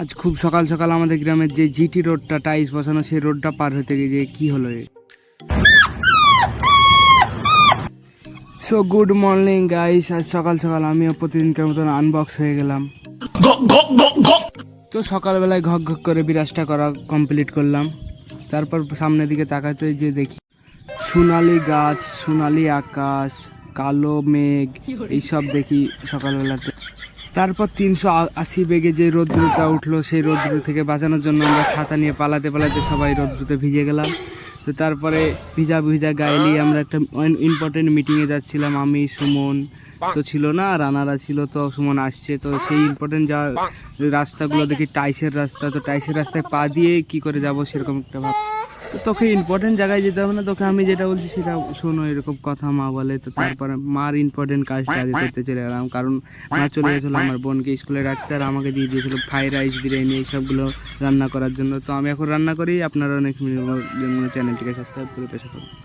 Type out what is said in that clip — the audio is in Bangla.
আজ খুব সকাল সকাল আমাদের গ্রামের যে জিটি রোডটা টাইস বসানো সেই রোডটা পার হতে গিয়ে কি হলো সো গুড মর্নিং গাইস আজ সকাল সকাল আমিও প্রতিদিনকার মতন আনবক্স হয়ে গেলাম। তো সকালবেলায় ঘক ঘক করে বিরাজটা করা কমপ্লিট করলাম। তারপর সামনের দিকে তাকাতে যে দেখি সোনালি গাছ সোনালি আকাশ কালো মেঘ এইসব দেখি সকালবেলাতে। তারপর তিনশো আশি বেগে যে রৌদ্রটা উঠল, সেই রৌদ্র থেকে বাঁচানোর জন্য আমরা ছাতা নিয়ে পালাতে পালাতে সবাই রৌদ্রতে ভিজে গেলাম। তো তারপরে ভিজা ভিজা গায়ে নিয়ে আমরা একটা ইম্পর্টেন্ট মিটিংয়ে যাচ্ছিলাম, আমি, সুমন। তো ছিল না, রানারা ছিল, তো সুমন আসছে। তো সেই ইম্পর্টেন্ট যা রাস্তাগুলো দেখি, টাইসের রাস্তা। তো টাইসের রাস্তায় পা দিয়ে কি করে যাব সেরকম একটা ভাব তো তোকে ইম্পর্টেন্ট জায়গায় যেতে হবে না, তোকে আমি যেটা বলছি সেটা শোনো, এরকম কথা মা বলে, তো তারপরে মার ইম্পর্টেন্ট কাজটা আগে করতে চলে গেলাম, কারণ মা চলে গেছিল আমার বোনকে স্কুলে রাখতে, আর আমাকে দিয়ে দিয়েছিলো ফ্রাইড রাইস বিরিয়ানি, এইসবগুলো রান্না করার জন্য। তো আমি এখন রান্না করি, আপনারা অনেক চ্যানেলটিকে সাবস্ক্রাইব করে পেশা করুন